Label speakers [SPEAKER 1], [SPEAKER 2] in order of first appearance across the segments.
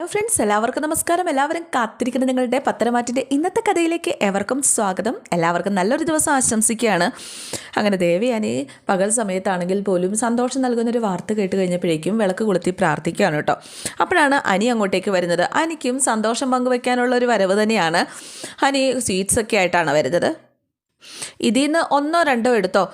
[SPEAKER 1] Hello friends എല്ലാവർക്കും നമസ്കാരം. എല്ലാവരും കാത്തിരിക്കുന്ന നിങ്ങളുടെ പത്രമാറ്റിന്റെ ഇന്നത്തെ കഥയിലേക്ക് എവർക്കും സ്വാഗതം. എല്ലാവർക്കും നല്ലൊരു ദിവസം ആശംസിക്കുകയാണ്. അങ്ങനെ ദേവിയാനി പകൽ സമയത്താണെങ്കിൽ പോലും സന്തോഷം നൽകുന്നൊരു വാർത്ത കേട്ട് കഴിഞ്ഞപ്പോഴേക്കും വിളക്ക് കൊളുത്തി പ്രാർത്ഥിക്കുകയാണ് കേട്ടോ. അപ്പോഴാണ് അനി അങ്ങോട്ടേക്ക് വരുന്നത്. അനിക്കും സന്തോഷം പങ്കുവെക്കാനുള്ള ഒരു വരവ് തന്നെയാണ്. അനി സ്വീറ്റ്സ് ഒക്കെ ആയിട്ടാണ് വരുന്നത്. ഇതിൽ നിന്ന് ഒന്നോ രണ്ടോ എടുത്തോ.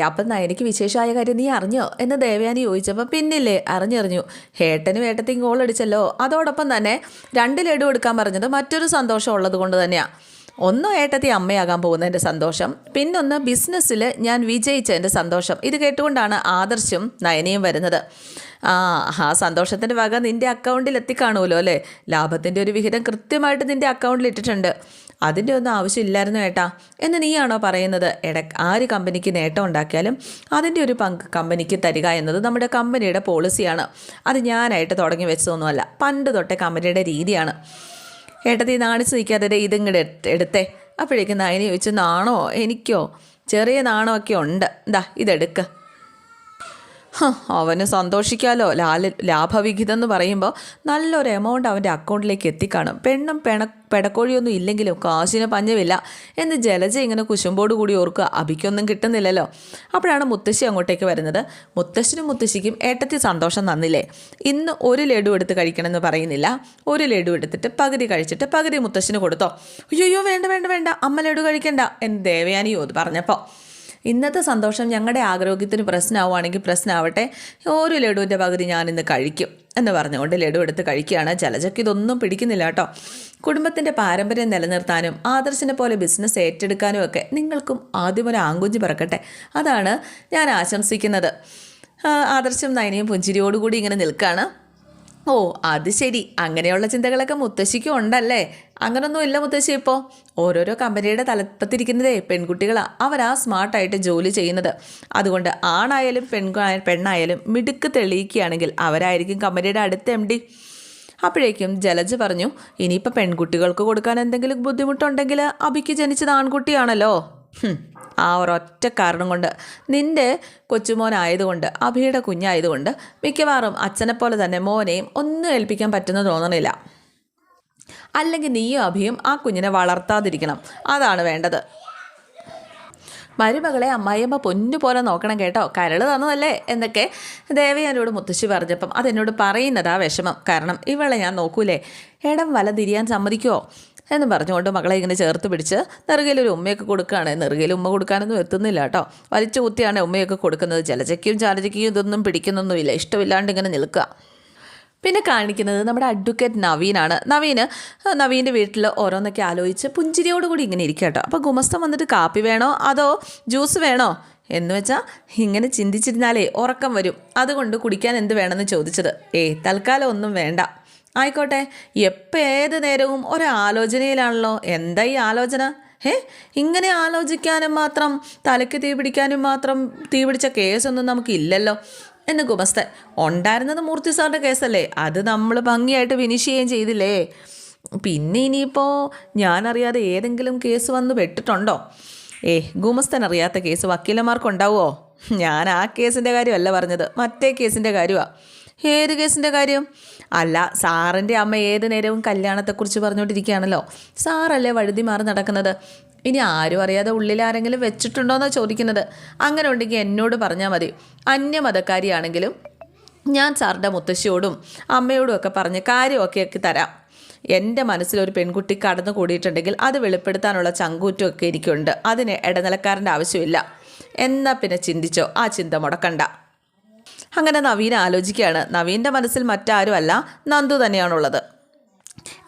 [SPEAKER 1] അപ്പം നയനിക്ക് വിശേഷമായ കാര്യം നീ അറിഞ്ഞോ? എന്ന് ദേവയാനി ചോദിച്ചപ്പോൾ പിന്നില്ലേ അറിഞ്ഞറിഞ്ഞു. ഹേട്ടനും ഏട്ടത്തെയും ഗോൾ അടിച്ചല്ലോ. അതോടൊപ്പം തന്നെ രണ്ട് ലഡു എടുക്കാൻ പറഞ്ഞത് മറ്റൊരു സന്തോഷം ഉള്ളത് കൊണ്ട് തന്നെയാണ് ഒന്നോ ഏട്ടത്തി അമ്മയാകാൻ പോകുന്നതിന്റെ സന്തോഷം പിന്നൊന്ന് ബിസിനസ്സിൽ ഞാൻ വിജയിച്ചതിന്റെ സന്തോഷം. ഇത് കേട്ടുകൊണ്ടാണ് ആദർശും നയനയും വരുന്നത്. ആ ആ സന്തോഷത്തിന്റെ വക നിന്റെ അക്കൗണ്ടിൽ എത്തിക്കാണുമല്ലോ അല്ലേ? ലാഭത്തിന്റെ ഒരു വിഹിതം കൃത്യമായിട്ട് നിന്റെ അക്കൗണ്ടിൽ ഇട്ടിട്ടുണ്ട്. അതിന്റെ ഒന്നും ആവശ്യമില്ലായിരുന്നു ഏട്ടാ എന്ന് നീയാണോ പറയുന്നത്? എട ആര് കമ്പനിക്ക് നേട്ടം ഉണ്ടാക്കിയാലും അതിന്റെ ഒരു പങ്ക് കമ്പനിക്ക് തരിക എന്നത് നമ്മുടെ കമ്പനിയുടെ പോളിസിയാണ്. അത് ഞാനായിട്ട് തുടങ്ങി വെച്ചതൊന്നുമല്ല പണ്ട് തൊട്ടേ കമ്പനിയുടെ രീതിയാണ്. ഏട്ടത്തി നാണിച്ച് നിൽക്കാതെ ഇതിങ്ങോട്ട് എടുത്തേ. അപ്പോഴേക്കും നയനി ചോദിച്ചു നാണോ? എനിക്കോ? ചെറിയ നാണമൊക്കെ ഉണ്ട്. എന്താ ഇതെടുക്ക്. ഹ, അവന് സന്തോഷിക്കാലോ? ലാല ലാഭവിഹിതം എന്ന് പറയുമ്പോൾ നല്ലൊരു എമൗണ്ട് അവന്റെ അക്കൗണ്ടിലേക്ക് എത്തിക്കാണും. പെണ്ണും പെണ പെടക്കോഴിയൊന്നും ഇല്ലെങ്കിലും കാശിന് പഞ്ഞമില്ല എന്ന് ജലജ ഇങ്ങനെ കുശുമ്പോട് കൂടി ഓർക്കുക. അഭിക്കൊന്നും കിട്ടുന്നില്ലല്ലോ. അപ്പോഴാണ് മുത്തശ്ശി അങ്ങോട്ടേക്ക് വരുന്നത്. മുത്തശ്ശിനും മുത്തശ്ശിക്കും ഏട്ടത്തി സന്തോഷം തന്നില്ലേ? ഇന്ന് ഒരു ലഡു എടുത്ത് കഴിക്കണമെന്ന് പറയുന്നില്ല. ഒരു ലഡു എടുത്തിട്ട് പകുതി കഴിച്ചിട്ട് പകുതി മുത്തശ്ശിന് കൊടുത്തോ. അയ്യോ വേണ്ട വേണ്ട വേണ്ട. അമ്മ ലഡു കഴിക്കണ്ട എന്ന് ദേവയാനി യോത് പറഞ്ഞപ്പോൾ ഇന്നത്തെ സന്തോഷം ഞങ്ങളുടെ ആരോഗ്യത്തിന് പ്രശ്നമാവുകയാണെങ്കിൽ പ്രശ്നമാവട്ടെ ഒരു ലഡുവിന്റെ പകുതി ഞാനിന്ന് കഴിക്കും എന്ന് പറഞ്ഞുകൊണ്ട് ലഡു എടുത്ത് കഴിക്കുകയാണ് ജലജയ്ക്ക് ഇതൊന്നും പിടിക്കുന്നില്ല കേട്ടോ. കുടുംബത്തിന്റെ പാരമ്പര്യം നിലനിർത്താനും ആദർശിനെ പോലെ ബിസിനസ് ഏറ്റെടുക്കാനും ഒക്കെ നിങ്ങൾക്കും ആദ്യം ഒരു ആങ്കുഞ്ചി പറക്കട്ടെ. അതാണ് ഞാൻ ആശംസിക്കുന്നത്. ആദർശം നയനയും പുഞ്ചിരിയോടുകൂടി ഇങ്ങനെ നിൽക്കുകയാണ് ഓ അത് ശരി. അങ്ങനെയുള്ള ചിന്തകളൊക്കെ മുത്തശ്ശിക്കും ഉണ്ടല്ലേ? അങ്ങനൊന്നും ഇല്ല മുത്തശ്ശി ഇപ്പോൾ ഓരോരോ കമ്പനിയുടെ തലപ്പത്തിരിക്കുന്നതേ പെൺകുട്ടികളാ. അവരാ സ്മാർട്ടായിട്ട് ജോലി ചെയ്യുന്നത്. അതുകൊണ്ട് ആണായാലും പെൺ പെണ്ണായാലും മിടുക്ക് തെളിയിക്കുകയാണെങ്കിൽ അവരായിരിക്കും കമ്പനിയുടെ അടുത്ത എം ഡി. അപ്പോഴേക്കും ജലജ് പറഞ്ഞു ഇനിയിപ്പോൾ പെൺകുട്ടികൾക്ക് കൊടുക്കാൻ എന്തെങ്കിലും ബുദ്ധിമുട്ടുണ്ടെങ്കിൽ അബിക്ക് ജനിച്ചത് ആൺകുട്ടിയാണല്ലോ. ആ ഒരൊറ്റ കാരണം കൊണ്ട് നിന്റെ കൊച്ചുമോനായതുകൊണ്ട് അഭിയുടെ കുഞ്ഞായതുകൊണ്ട് മിക്കവാറും അച്ഛനെപ്പോലെ തന്നെ മോനെയും ഒന്നും ഏൽപ്പിക്കാൻ പറ്റുന്ന തോന്നണില്ല. അല്ലെങ്കിൽ നീയും അഭിയും ആ കുഞ്ഞിനെ വളർത്താതിരിക്കണം. അതാണ് വേണ്ടത്. മരുമകളെ അമ്മായിയമ്മ പൊന്നു പോലെ നോക്കണം കേട്ടോ. കരൾ തന്നതല്ലേ എന്നൊക്കെ ദേവയാനോട് മുത്തശ്ശി പറഞ്ഞപ്പം അതെന്നോട് പറയുന്നതാ വിഷമം. കാരണം ഇവളെ ഞാൻ നോക്കൂലേ. ഇടം വല തിരിയാൻ സമ്മതിക്കുമോ എന്ന് പറഞ്ഞുകൊണ്ട് മകളെ ഇങ്ങനെ ചേർത്ത് പിടിച്ച് നെറുകയിലൊരു ഉമ്മയൊക്കെ കൊടുക്കുകയാണ്. നെറുകയിൽ ഉമ്മ കൊടുക്കാനൊന്നും എത്തുന്നില്ല കേട്ടോ. വലിച്ചു കുത്തിയാണ് ഉമ്മയൊക്കെ കൊടുക്കുന്നത്. ജലജയ്ക്കും ചാലജയ്ക്കും ഇതൊന്നും പിടിക്കുന്നൊന്നുമില്ല. ഇഷ്ടമില്ലാണ്ട് ഇങ്ങനെ നിൽക്കുക. പിന്നെ കാണിക്കുന്നത് നമ്മുടെ അഡ്വക്കേറ്റ് നവീനാണ്. നവീന് നവീന്റെ വീട്ടിൽ ഓരോന്നൊക്കെ ആലോചിച്ച് പുഞ്ചിരിയോട് കൂടി ഇങ്ങനെ ഇരിക്കുക കേട്ടോ. അപ്പോൾ ഗുമസ്തം വന്നിട്ട് കാപ്പി വേണോ? അതോ ജ്യൂസ് വേണോ? എന്ന് വെച്ചാൽ ഇങ്ങനെ ചിന്തിച്ചിരുന്നാലേ ഉറക്കം വരും. അതുകൊണ്ട് കുടിക്കാൻ എന്ത് വേണമെന്ന് ചോദിച്ചത്. ഏ തൽക്കാലം ഒന്നും വേണ്ട. ആയിക്കോട്ടെ എപ്പോൾ ഏത് നേരവും ഒരാലോചനയിലാണല്ലോ. എന്താ ഈ ആലോചന? ഏ ഇങ്ങനെ ആലോചിക്കാനും മാത്രം തലയ്ക്ക് തീ പിടിക്കാനും മാത്രം തീ പിടിച്ച കേസൊന്നും നമുക്കില്ലല്ലോ. എന്ന് ഗുമസ്തൻ ഉണ്ടായിരുന്നത് മൂർത്തി സാറിന്റെ കേസല്ലേ? അത് നമ്മൾ ഭംഗിയായിട്ട് ഫിനിഷ് ചെയ്യുകയും ചെയ്തില്ലേ? പിന്നെ ഇനിയിപ്പോൾ ഞാനറിയാതെ ഏതെങ്കിലും കേസ് വന്ന് പെട്ടിട്ടുണ്ടോ? ഏ ഗുമസ്തൻ അറിയാത്ത കേസ് വക്കീലന്മാർക്കുണ്ടാവുമോ ഞാൻ ആ കേസിന്റെ കാര്യമല്ല പറഞ്ഞത്. മറ്റേ കേസിന്റെ കാര്യമാണ് ഏത് കേസിന്റെ കാര്യം? അല്ല സാറിന്റെ അമ്മ ഏത് നേരവും കല്യാണത്തെക്കുറിച്ച് പറഞ്ഞുകൊണ്ടിരിക്കുകയാണല്ലോ സാറല്ലേ വഴുതി മാറി നടക്കുന്നത്? ഇനി ആരും അറിയാതെ ഉള്ളിൽ ആരെങ്കിലും വെച്ചിട്ടുണ്ടോയെന്നാണ് ചോദിക്കുന്നത്. അങ്ങനെ ഉണ്ടെങ്കിൽ എന്നോട് പറഞ്ഞാൽ മതി. അന്യമതക്കാരിയാണെങ്കിലും ഞാൻ സാറിന്റെ മുത്തശ്ശിയോടും അമ്മയോടും ഒക്കെ പറഞ്ഞ് കാര്യമൊക്കെ ഒക്കെ തരാം. എന്റെ മനസ്സിലൊരു പെൺകുട്ടി കടന്നു കൂടിയിട്ടുണ്ടെങ്കിൽ അത് വെളിപ്പെടുത്താനുള്ള ചങ്കൂറ്റമൊക്കെ എനിക്കുണ്ട് അതിന് ഇടനിലക്കാരന്റെ ആവശ്യമില്ല. എന്നാൽ പിന്നെ ചിന്തിച്ചോ? ആ ചിന്ത മുടക്കണ്ട. അങ്ങനെ നവീൻ ആലോചിക്കുകയാണ്. നവീന്റെ മനസ്സിൽ മറ്റാരുമല്ല നന്ദു തന്നെയാണുള്ളത്.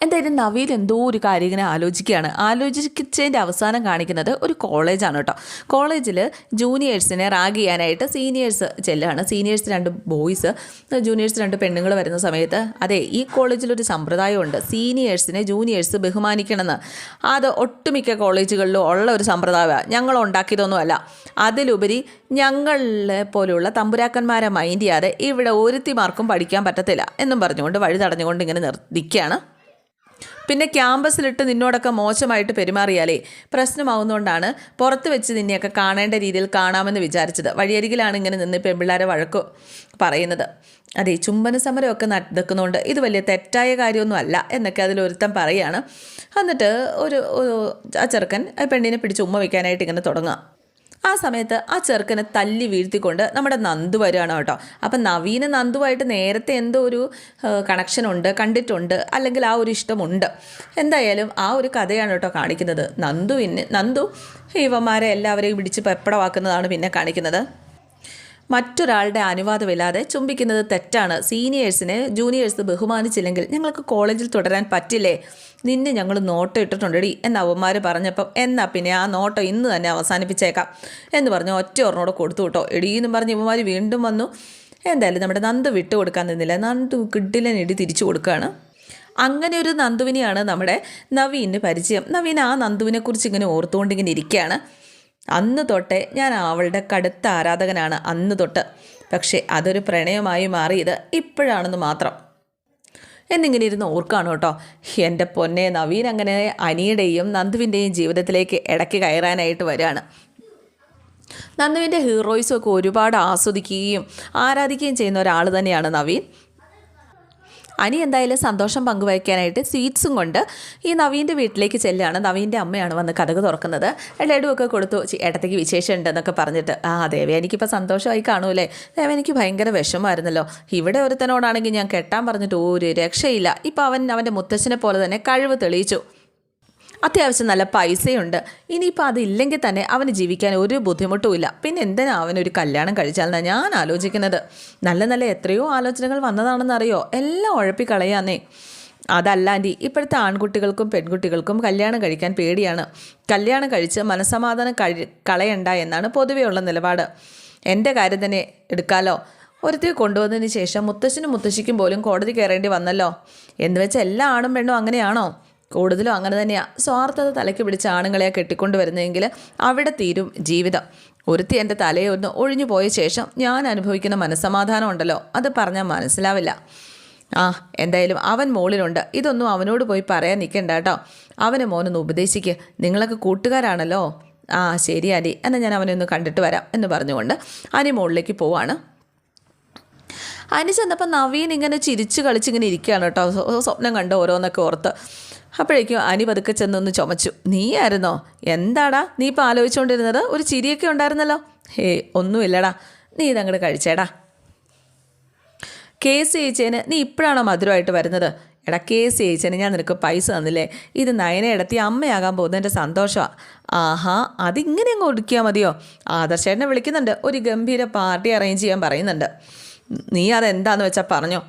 [SPEAKER 1] എന്തായാലും നവീൽ എന്തോ ഒരു കാര്യം ഇങ്ങനെ ആലോചിക്കുകയാണ്. ആലോചിച്ചതിന്റെ അവസാനം കാണിക്കുന്നത് ഒരു കോളേജാണ് കേട്ടോ. കോളേജിൽ ജൂനിയേഴ്സിനെ റാഗ് ചെയ്യാനായിട്ട് സീനിയേഴ്സ് ചെല്ലുകയാണ് സീനിയേഴ്സ് രണ്ട് ബോയ്സ് ജൂനിയേഴ്സ് രണ്ട് പെണ്ണുങ്ങൾ വരുന്ന സമയത്ത് അതെ ഈ കോളേജിലൊരു സമ്പ്രദായമുണ്ട്. സീനിയേഴ്സിനെ ജൂനിയേഴ്സ് ബഹുമാനിക്കണമെന്ന്. അത് ഒട്ടുമിക്ക കോളേജുകളിലും ഉള്ള ഒരു സമ്പ്രദായമാണ് ഞങ്ങൾ ഉണ്ടാക്കിയതൊന്നുമല്ല. അതിലുപരി ഞങ്ങളെ പോലെയുള്ള തമ്പുരാക്കന്മാരെ മൈൻഡ് ചെയ്യാതെ ഇവിടെ ഒരുത്തിമാർക്കും പഠിക്കാൻ പറ്റത്തില്ല എന്നും പറഞ്ഞുകൊണ്ട് വഴി തടഞ്ഞുകൊണ്ട് ഇങ്ങനെ നിർ നിൽക്കുകയാണ് പിന്നെ ക്യാമ്പസിലിട്ട് നിന്നോടൊക്കെ മോശമായിട്ട് പെരുമാറിയാലേ? പ്രശ്നമാവുന്നതുകൊണ്ടാണ് പുറത്ത് വെച്ച് നിന്നെയൊക്കെ കാണേണ്ട രീതിയിൽ കാണാമെന്ന് വിചാരിച്ചത്. വഴിയരികിലാണ് ഇങ്ങനെ നിന്ന് പെൺപിള്ളേരെ വഴക്ക് പറയുന്നത്. അതെ ചുംബന സമരമൊക്കെ നടക്കുന്നതുകൊണ്ട് ഇത് വലിയ തെറ്റായ കാര്യമൊന്നും അല്ല എന്നൊക്കെ അതിലൊരുത്തൻ പറയാണ്. എന്നിട്ട് ഒരു ആ ചെറുക്കൻ പെണ്ണിനെ പിടിച്ച് ഉമ്മ വയ്ക്കാനായിട്ട് ഇങ്ങനെ തുടങ്ങുക. ആ സമയത്ത് ആ ചെറുക്കനെ തല്ലി വീഴ്ത്തിക്കൊണ്ട് നമ്മുടെ നന്ദു വരികയാണ് കേട്ടോ. അപ്പം നവീന് നന്ദുവായിട്ട് നേരത്തെ എന്തോ ഒരു കണക്ഷൻ ഉണ്ട് കണ്ടിട്ടുണ്ട് അല്ലെങ്കിൽ ആ ഒരു ഇഷ്ടമുണ്ട്. എന്തായാലും ആ ഒരു കഥയാണ് കേട്ടോ കാണിക്കുന്നത്. നന്ദുവിന് നന്ദു ഇവന്മാരെ എല്ലാവരെയും പിടിച്ച് പെപ്പടമാക്കുന്നതാണ് പിന്നെ കാണിക്കുന്നത്. മറ്റൊരാളുടെ അനുവാദമില്ലാതെ ചുംബിക്കുന്നത് തെറ്റാണ്. സീനിയേഴ്സിനെ ജൂനിയേഴ്സ് ബഹുമാനിച്ചില്ലെങ്കിൽ ഞങ്ങൾക്ക് കോളേജിൽ തുടരാൻ പറ്റില്ലേ? നിന്നെ ഞങ്ങൾ നോട്ട് ഇട്ടിട്ടുണ്ടടി എന്ന് അവന്മാർ പറഞ്ഞപ്പം എന്നാ പിന്നെ ആ നോട്ടോ ഇന്ന് തന്നെ അവസാനിപ്പിച്ചേക്കാം എന്ന് പറഞ്ഞ് ഒറ്റ ഒരെണ്ണോട് കൊടുത്തു കേട്ടോ. എടീന്നും പറഞ്ഞ് ഇവന്മാർ വീണ്ടും വന്നു. എന്തായാലും നമ്മുടെ നന്ദു വിട്ടു കൊടുക്കാൻ നിന്നില്ല. നന്ദു കിഡിലൻ ഇടി തിരിച്ചു കൊടുക്കുകയാണ് അങ്ങനെ ഒരു നന്ദുവിനെയാണ് നമ്മുടെ നവീന് പരിചയം. നവീൻ ആ നന്ദുവിനെക്കുറിച്ച് ഇങ്ങനെ ഓർത്തുകൊണ്ടിങ്ങനെ ഇരിക്കുകയാണ്. അന്ന് തൊട്ടേ ഞാൻ അവളുടെ കടുത്ത ആരാധകനാണ് അന്ന് തൊട്ട്. പക്ഷേ അതൊരു പ്രണയമായി മാറിയത് ഇപ്പോഴാണെന്ന് മാത്രം. എന്നിങ്ങനെ ഇരുന്ന് ഓർക്കാണ് കേട്ടോ എന്റെ പൊന്നെ നവീൻ അങ്ങനെ അനിയുടെയും നന്ദുവിന്റെയും ജീവിതത്തിലേക്ക് ഇടയ്ക്ക് കയറാനായിട്ട് വരികയാണ്. നന്ദുവിന്റെ ഹീറോയിസും ഒരുപാട് ആസ്വദിക്കുകയും ആരാധിക്കുകയും ചെയ്യുന്ന ഒരാൾ തന്നെയാണ് നവീൻ. അനി എന്തായാലും സന്തോഷം പങ്കുവയ്ക്കാനായിട്ട് സ്വീറ്റ്സും കൊണ്ട് ഈ നവീന്റെ വീട്ടിലേക്ക് ചെല്ലുകയാണ്. നവീന്റെ അമ്മയാണ് വന്ന് കഥക് തുറക്കുന്നത്. ലഡുവൊക്കെ കൊടുത്തു. "ചി, ഏട്ടത്തേക്ക് വിശേഷം ഉണ്ടെന്നൊക്കെ പറഞ്ഞിട്ട് ആ ദേവ എനിക്കിപ്പോൾ സന്തോഷമായി കാണൂലേ ദേവ എനിക്ക് ഭയങ്കര വിഷമമായിരുന്നല്ലോ. ഇവിടെ ഒരുത്തനോടാണെങ്കിൽ ഞാൻ കെട്ടാൻ പറഞ്ഞിട്ട് ഒരു രക്ഷയില്ല. ഇപ്പോൾ അവൻ അവന്റെ മുത്തച്ഛനെ പോലെ തന്നെ കഴിവ് തെളിയിച്ചു. അത്യാവശ്യം നല്ല പൈസയുണ്ട്. ഇനിയിപ്പോൾ അതില്ലെങ്കിൽ തന്നെ അവന് ജീവിക്കാൻ ഒരു ബുദ്ധിമുട്ടുമില്ല പിന്നെ എന്തിനാ അവനൊരു കല്യാണം കഴിച്ചാലെന്നാണ് ഞാൻ ആലോചിക്കുന്നത്? നല്ല നല്ല എത്രയോ ആലോചനകൾ വന്നതാണെന്നറിയോ? എല്ലാം ഉഴപ്പിക്കളയാന്നേ. അതല്ല ആന്റി ഇപ്പോഴത്തെ ആൺകുട്ടികൾക്കും പെൺകുട്ടികൾക്കും കല്യാണം കഴിക്കാൻ പേടിയാണ്. കല്യാണം കഴിച്ച് മനസ്സമാധാനം കഴി കളയണ്ട എന്നാണ് പൊതുവെയുള്ള നിലപാട്. എന്റെ കാര്യം തന്നെ എടുക്കാലോ? ഒരുത്തി കൊണ്ടുവന്നതിന് ശേഷം മുത്തശ്ശനും മുത്തശ്ശിക്കും പോലും കോടതി കയറേണ്ടി വന്നല്ലോ. എന്ന് വെച്ചാൽ എല്ലാ ആണും പെണ്ണും അങ്ങനെയാണോ? കൂടുതലും അങ്ങനെ തന്നെയാണ് സ്വാർത്ഥത തലയ്ക്ക് പിടിച്ച ആണുങ്ങളെ കെട്ടിക്കൊണ്ട് വരുന്നതെങ്കിൽ അവിടെ തീരും ജീവിതം. ഒരുത്തി എന്റെ തലയെ ഒന്ന് ഒഴിഞ്ഞു പോയ ശേഷം ഞാൻ അനുഭവിക്കുന്ന മനസ്സമാധാനം ഉണ്ടല്ലോ അത് പറഞ്ഞാൽ മനസ്സിലാവില്ല. ആ എന്തായാലും അവൻ മോളിലുണ്ട്. ഇതൊന്നും അവനോട് പോയി പറയാൻ നിൽക്കണ്ട കേട്ടോ. അവനെ മോനൊന്ന് ഉപദേശിക്ക്. നിങ്ങളൊക്കെ കൂട്ടുകാരാണല്ലോ? ആ ശരി അനി എന്നാൽ ഞാൻ അവനെ ഒന്ന് കണ്ടിട്ട് വരാം എന്ന് പറഞ്ഞുകൊണ്ട് അനി മുകളിലേക്ക് പോവാണ്. അനി ചെന്നപ്പോൾ നവീൻ ഇങ്ങനെ ചിരിച്ച് കളിച്ചിങ്ങനെ ഇരിക്കുകയാണ് കേട്ടോ. സ്വപ്നം കണ്ട് ഓരോന്നൊക്കെ ഓർത്ത്. അപ്പോഴേക്കും അനി പതുക്കെ ചെന്നൊന്ന് ചുമച്ചു. നീയായിരുന്നോ? എന്താടാ? നീ ഇപ്പോൾ ആലോചിച്ചുകൊണ്ടിരുന്നത് ഒരു ചിരിയൊക്കെ ഉണ്ടായിരുന്നല്ലോ? ഹേ ഒന്നുമില്ലടാ. നീ ഇതങ്ങോട്ട് കഴിച്ചേടാ. കേസ് ചേച്ചേന് നീ ഇപ്പോഴാണോ മധുരമായിട്ട് വരുന്നത്? എടാ കേസ് ചേച്ചേന് ഞാൻ നിനക്ക് പൈസ തന്നില്ലേ? ഇത് നയനെ ഇടത്തി അമ്മയാകാൻ പോകുന്നതിന്റെ സന്തോഷമാണ് ആഹാ അതിങ്ങനെ അങ്ങ് ഒടുക്കിയാൽ മതിയോ? ആദർശേട്ടനെ വിളിക്കുന്നുണ്ട്. ഒരു ഗംഭീര പാർട്ടി അറേഞ്ച് ചെയ്യാൻ പറയുന്നുണ്ട്. നീ അതെന്താന്ന് വെച്ചാൽ പറഞ്ഞോ?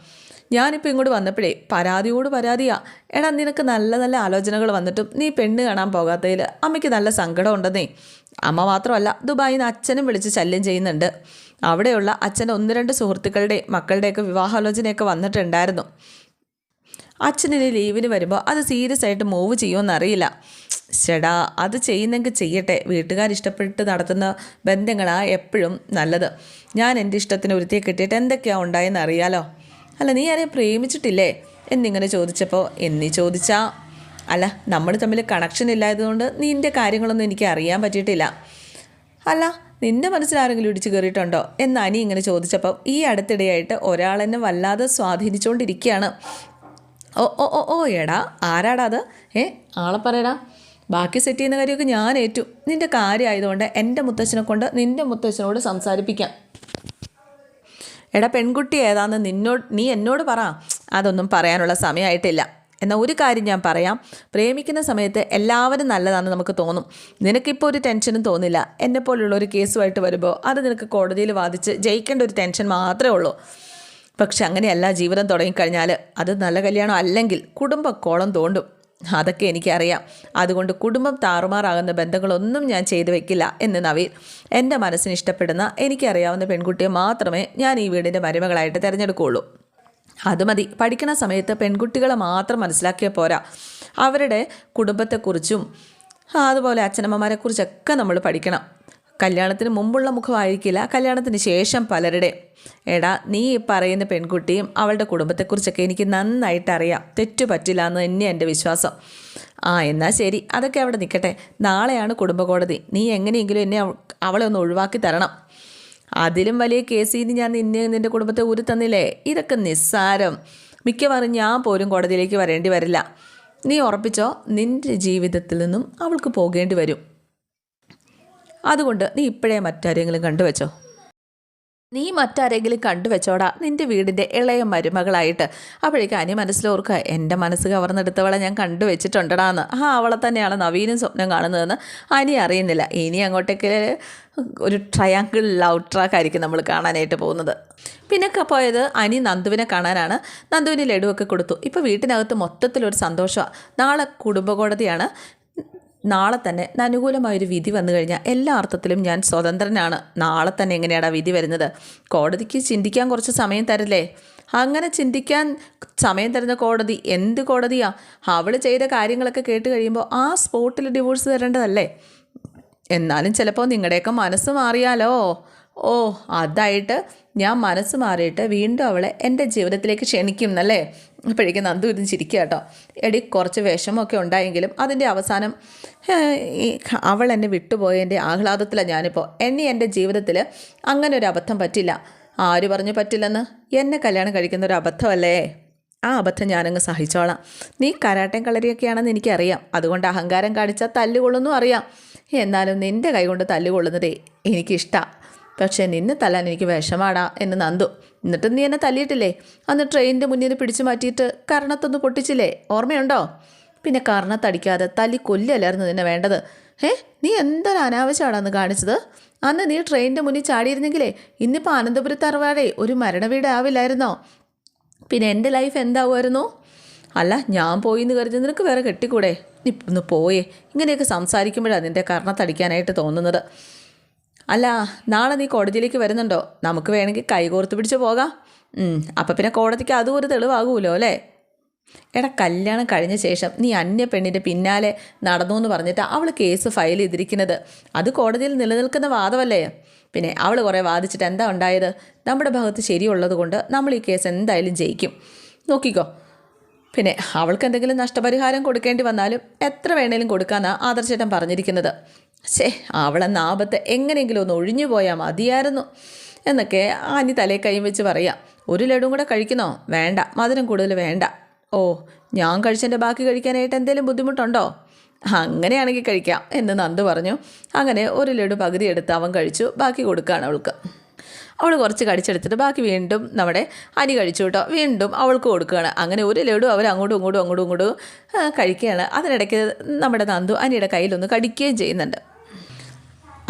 [SPEAKER 1] ഞാനിപ്പോൾ ഇങ്ങോട്ട് വന്നപ്പോഴേ പരാതിയോട് പരാതിയാ. എടാ നിനക്ക് നല്ല നല്ല ആലോചനകൾ വന്നിട്ടും നീ പെണ്ണ് കാണാൻ പോകാത്തതിൽ അമ്മയ്ക്ക് നല്ല സങ്കടം ഉണ്ടെന്നേ അമ്മ മാത്രമല്ല ദുബായിൽ നിന്ന് അച്ഛനും വിളിച്ച് ശല്യം ചെയ്യുന്നുണ്ട്. അവിടെയുള്ള അച്ഛന്റെ ഒന്ന് രണ്ട് സുഹൃത്തുക്കളുടെ മക്കളുടെയൊക്കെ വിവാഹാലോചനയൊക്കെ വന്നിട്ടുണ്ടായിരുന്നു. അച്ഛനിനി ലീവിന് വരുമ്പോൾ അത് സീരിയസ് ആയിട്ട് മൂവ് ചെയ്യുമെന്നറിയില്ല ചേടാ അത് ചെയ്യുന്നെങ്കിൽ ചെയ്യട്ടെ. വീട്ടുകാർ ഇഷ്ടപ്പെട്ട് നടത്തുന്ന ബന്ധങ്ങളാണ് എപ്പോഴും നല്ലത്. ഞാൻ എന്റെ ഇഷ്ടത്തിന് ഒരുത്തിയെ കിട്ടിയിട്ട് എന്തൊക്കെയാണ് ഉണ്ടായെന്ന് അറിയാലോ. അല്ല നീ ആരെയും പ്രേമിച്ചിട്ടില്ലേ? എന്നിങ്ങനെ ചോദിച്ചപ്പോൾ എന്നീ ചോദിച്ചാ? അല്ല നമ്മൾ തമ്മിൽ കണക്ഷൻ ഇല്ലായതുകൊണ്ട് നിന്റെ കാര്യങ്ങളൊന്നും എനിക്ക് അറിയാൻ പറ്റിയിട്ടില്ല. അല്ല നിന്റെ മനസ്സിൽ ആരെങ്കിലും ഇടിച്ചു കയറിയിട്ടുണ്ടോ? എന്ന് അനി ഇങ്ങനെ ചോദിച്ചപ്പോൾ ഈ അടുത്തിടെയായിട്ട് ഒരാളെന്നെ വല്ലാതെ സ്വാധീനിച്ചുകൊണ്ടിരിക്കുകയാണ് ഓ ഓ ഓ ഓ എടാ ആരാടാ അത്? ഏ ആളെ പറയടാ. ബാക്കി സെറ്റ് ചെയ്യുന്ന കാര്യമൊക്കെ ഞാൻ ഏറ്റു. നിന്റെ കാര്യമായതുകൊണ്ട് എന്റെ മുത്തച്ഛനെ കൊണ്ട് നിന്റെ മുത്തച്ഛനോട് സംസാരിപ്പിക്കാം. എടാ പെൺകുട്ടി ഏതാന്ന് നിന്നോട് നീ എന്നോട് പറ. അതൊന്നും പറയാനുള്ള സമയമായിട്ടില്ല എന്നാൽ ഒരു കാര്യം ഞാൻ പറയാം. പ്രേമിക്കുന്ന സമയത്ത് എല്ലാവരും നല്ലതാണെന്ന് നമുക്ക് തോന്നും. നിനക്കിപ്പോൾ ഒരു ടെൻഷനും തോന്നില്ല. എന്നെപ്പോലുള്ള ഒരു കേസുമായിട്ട് വരുമ്പോൾ അത് നിനക്ക് കോടതിയിൽ വാദിച്ച് ജയിക്കേണ്ട ഒരു ടെൻഷൻ മാത്രമേ ഉള്ളൂ. പക്ഷെ അങ്ങനെയല്ല ജീവിതം തുടങ്ങിക്കഴിഞ്ഞാൽ അത് നല്ല കല്യാണം അല്ലെങ്കിൽ കുടുംബക്കോളം തോണ്ടും. അതൊക്കെ എനിക്കറിയാം. അതുകൊണ്ട് കുടുംബം താറുമാറാകുന്ന ബന്ധങ്ങളൊന്നും ഞാൻ ചെയ്തു വെക്കില്ല എന്ന് നവീൻ. എന്റെ മനസ്സിന് ഇഷ്ടപ്പെടുന്ന എനിക്കറിയാവുന്ന പെൺകുട്ടിയെ മാത്രമേ ഞാൻ ഈ വീടിന്റെ മരുമകളായിട്ട് തിരഞ്ഞെടുക്കുകയുള്ളൂ. അത് മതി. പഠിക്കുന്ന സമയത്ത് പെൺകുട്ടികളെ മാത്രം മനസ്സിലാക്കിയാൽ പോരാ. അവരുടെ കുടുംബത്തെക്കുറിച്ചും അതുപോലെ അച്ഛനമ്മമാരെക്കുറിച്ചൊക്കെ നമ്മൾ പഠിക്കണം. കല്യാണത്തിന് മുമ്പുള്ള മുഖമായിരിക്കില്ല. കല്യാണത്തിന് ശേഷം പലരുടെ എടാ നീ പറയുന്ന പെൺകുട്ടിയും അവളുടെ കുടുംബത്തെക്കുറിച്ചൊക്കെ എനിക്ക് നന്നായിട്ട് അറിയാം. തെറ്റു പറ്റില്ല എന്ന് തന്നെ എന്റെ വിശ്വാസം. ആ എന്നാൽ ശരി. അതൊക്കെ അവിടെ നിൽക്കട്ടെ. നാളെയാണ് കുടുംബ കോടതി നീ എങ്ങനെയെങ്കിലും എന്നെ അവളെ ഒന്ന് ഒഴിവാക്കി തരണം. അതിലും വലിയ കേസിൽ നിന്ന് ഞാൻ നിന്നെ നിന്റെ കുടുംബത്തെ ഊരി തന്നില്ലേ ഇതൊക്കെ നിസ്സാരം. മിക്കവാറും ഞാൻ പോലും കോടതിയിലേക്ക് വരേണ്ടി വരില്ല. നീ ഉറപ്പിച്ചോ? നിന്റെ ജീവിതത്തിൽ നിന്നും അവൾക്ക് പോകേണ്ടി വരും. അതുകൊണ്ട് നീ ഇപ്പോഴേ മറ്റാരെങ്കിലും കണ്ടുവച്ചോ? നീ മറ്റാരെങ്കിലും കണ്ടുവച്ചോടാ. നിന്റെ വീടിന്റെ ഇളയ മരുമകളായിട്ട്. അപ്പോഴേക്കും അനി മനസ്സിലോർക്കുക എന്റെ മനസ്സ് കവർന്നെടുത്തവളെ ഞാൻ കണ്ടുവച്ചിട്ടുണ്ടടാന്ന്. ആ അവളെ തന്നെയാണ് നവീനും സ്വപ്നം കാണുന്നതെന്ന് അനി അറിയുന്നില്ല. ഇനി അങ്ങോട്ടേക്ക് ഒരു ട്രയാങ്കിൾ ലവ് ട്രാക്ക് ആയിരിക്കും നമ്മൾ കാണാനായിട്ട് പോകുന്നത്. പിന്നെ പോയത് അനി നന്ദുവിനെ കാണാനാണ്. നന്ദുവിന് ലഡുവൊക്കെ കൊടുത്തു. ഇപ്പോൾ വീട്ടിനകത്ത് മൊത്തത്തിലൊരു സന്തോഷമാണ് നാളെ കുടുംബ കോടതിയാണ്. നാളെ തന്നെ അനുകൂലമായൊരു വിധി വന്നു കഴിഞ്ഞാൽ എല്ലാ അർത്ഥത്തിലും ഞാൻ സ്വതന്ത്രനാണ്. നാളെ തന്നെ എങ്ങനെയാടാ വിധി വരുന്നത്? കോടതിക്ക് ചിന്തിക്കാൻ കുറച്ച് സമയം തരല്ലേ? അങ്ങനെ ചിന്തിക്കാൻ സമയം തരുന്ന കോടതി എന്ത് കോടതിയാ? അവൾ ചെയ്ത കാര്യങ്ങളൊക്കെ കേട്ട് കഴിയുമ്പോൾ ആ സ്പോട്ടിൽ ഡിവോഴ്സ് തരേണ്ടതല്ലേ? എന്നാലും ചിലപ്പോൾ നിങ്ങളുടെയൊക്കെ മനസ്സ് മാറിയാലോ? ഓ അതായിട്ട് ഞാൻ മനസ്സ് മാറിയിട്ട് വീണ്ടും അവളെ എന്റെ ജീവിതത്തിലേക്ക് ക്ഷണിക്കും എന്നല്ലേ അപ്പോഴേക്കും നന്ദു ഇരുന്ന് ചിരിക്കുക കേട്ടോ. എടി കുറച്ച് വിഷമമൊക്കെ ഉണ്ടായെങ്കിലും അതിന്റെ അവസാനം അവൾ എന്നെ വിട്ടുപോയതിന്റെ ആഹ്ലാദത്തിലാണ് ഞാനിപ്പോൾ. എന്നെ എന്റെ ജീവിതത്തിൽ അങ്ങനെ ഒരു അബദ്ധം പറ്റില്ല. ആര് പറഞ്ഞു പറ്റില്ലെന്ന്? എന്നെ കല്യാണം കഴിക്കുന്ന ഒരു അബദ്ധമല്ലേ? ആ അബദ്ധം ഞാനങ്ങ് സഹിച്ചോളാം. നീ കരാട്ടം കളരിയൊക്കെയാണെന്ന് എനിക്കറിയാം. അതുകൊണ്ട് അഹങ്കാരം കാണിച്ചാൽ തല്ലുകൊള്ളുന്നു അറിയാം. എന്നാലും നിന്റെ കൈകൊണ്ട് തല്ലുകൊള്ളുന്നതേ എനിക്കിഷ്ടമാണ് പക്ഷേ നിന്നെ തല്ലാൻ എനിക്ക് വിഷമാടാ എന്ന് നന്ദു. എന്നിട്ട് നീ എന്നെ തല്ലിയിട്ടില്ലേ? അന്ന് ട്രെയിനിന്റെ മുന്നിൽ നിന്ന് പിടിച്ചു മാറ്റിയിട്ട് കർണത്തൊന്ന് പൊട്ടിച്ചില്ലേ? ഓർമ്മയുണ്ടോ? പിന്നെ കർണത്തടിക്കാതെ തല്ലി കൊല്ലല്ലായിരുന്നു നിന്നെ വേണ്ടത്. ഏ നീ എന്തൊരു അനാവശ്യമാണെന്ന് കാണിച്ചത്? അന്ന് നീ ട്രെയിനിന്റെ മുന്നിൽ ചാടിയിരുന്നെങ്കിലേ ഇന്നിപ്പോൾ അനന്തപുരത്ത് അറിവാടെ ഒരു മരണവീട് ആവില്ലായിരുന്നോ? പിന്നെ എന്റെ ലൈഫ് എന്താവുമായിരുന്നു? അല്ല ഞാൻ പോയി എന്ന് കരുതി നിനക്ക് വേറെ കെട്ടിക്കൂടെ? നീ ഒന്ന് പോയേ. ഇങ്ങനെയൊക്കെ സംസാരിക്കുമ്പോഴാണ് നിന്റെ കർണത്തടിക്കാനായിട്ട് തോന്നുന്നത്. അല്ല നാളെ നീ കോടതിയിലേക്ക് വരുന്നുണ്ടോ? നമുക്ക് വേണമെങ്കിൽ കൈകോർത്ത് പിടിച്ച് പോകാം. അപ്പം പിന്നെ കോടതിക്ക് അതും ഒരു തെളിവാകുമല്ലോ അല്ലേ? എടാ കല്യാണം കഴിഞ്ഞ ശേഷം നീ അന്യ പെണ്ണിന്റെ പിന്നാലെ നടന്നു എന്ന് പറഞ്ഞിട്ട് അവൾ കേസ് ഫയൽ ചെയ്തിരിക്കുന്നത്. അത് കോടതിയിൽ നിലനിൽക്കുന്ന വാദമല്ലേ? പിന്നെ അവൾ കുറേ വാദിച്ചിട്ട് എന്താ ഉണ്ടായത്? നമ്മുടെ ഭാഗത്ത് ശരിയുള്ളത് കൊണ്ട് നമ്മൾ ഈ കേസ് എന്തായാലും ജയിക്കും. നോക്കിക്കോ. പിന്നെ അവൾക്ക് എന്തെങ്കിലും നഷ്ടപരിഹാരം കൊടുക്കേണ്ടി വന്നാലും എത്ര വേണേലും കൊടുക്കാമെന്നാണ് ആദർശേട്ടൻ പറഞ്ഞിരിക്കുന്നത്. ശേ അവളെന്ന ആപത്ത് എങ്ങനെയെങ്കിലും ഒന്ന് ഒഴിഞ്ഞു പോയാൽ മതിയായിരുന്നു. എന്നൊക്കെ ആനി തലേ കൈയും വെച്ച് പറയാം ഒരു ലഡുവും കൂടെ കഴിക്കുന്നോ? വേണ്ട മധുരം കൂടുതൽ വേണ്ട. ഓ ഞാൻ കഴിച്ചതിന്റെ ബാക്കി കഴിക്കാനായിട്ട് എന്തെങ്കിലും ബുദ്ധിമുട്ടുണ്ടോ? അങ്ങനെയാണെങ്കിൽ കഴിക്കാം എന്ന് നന്ദ് പറഞ്ഞു. അങ്ങനെ ഒരു ലഡു പകുതി എടുത്ത് അവൻ കഴിച്ചു ബാക്കി കൊടുക്കുകയാണ് അവൾക്ക്. അവൾ കുറച്ച് കടിച്ചെടുത്തിട്ട് ബാക്കി വീണ്ടും നമ്മുടെ അനി കഴിച്ചു കേട്ടോ. വീണ്ടും അവൾക്ക് കൊടുക്കുകയാണ്. അങ്ങനെ ഒരു ലഡു അവർ അങ്ങോട്ടും ഇങ്ങോട്ടും അങ്ങോട്ടും ഇങ്ങോട്ടും കഴിക്കുകയാണ്. അതിനിടയ്ക്ക് നമ്മുടെ നന്ദു അനിയുടെ കയ്യിലൊന്ന് കടിക്കുകയും ചെയ്യുന്നുണ്ട്.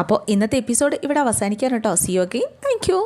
[SPEAKER 1] അപ്പോൾ ഇന്നത്തെ എപ്പിസോഡ് ഇവിടെ അവസാനിക്കാൻ കേട്ടോ. C okay thank you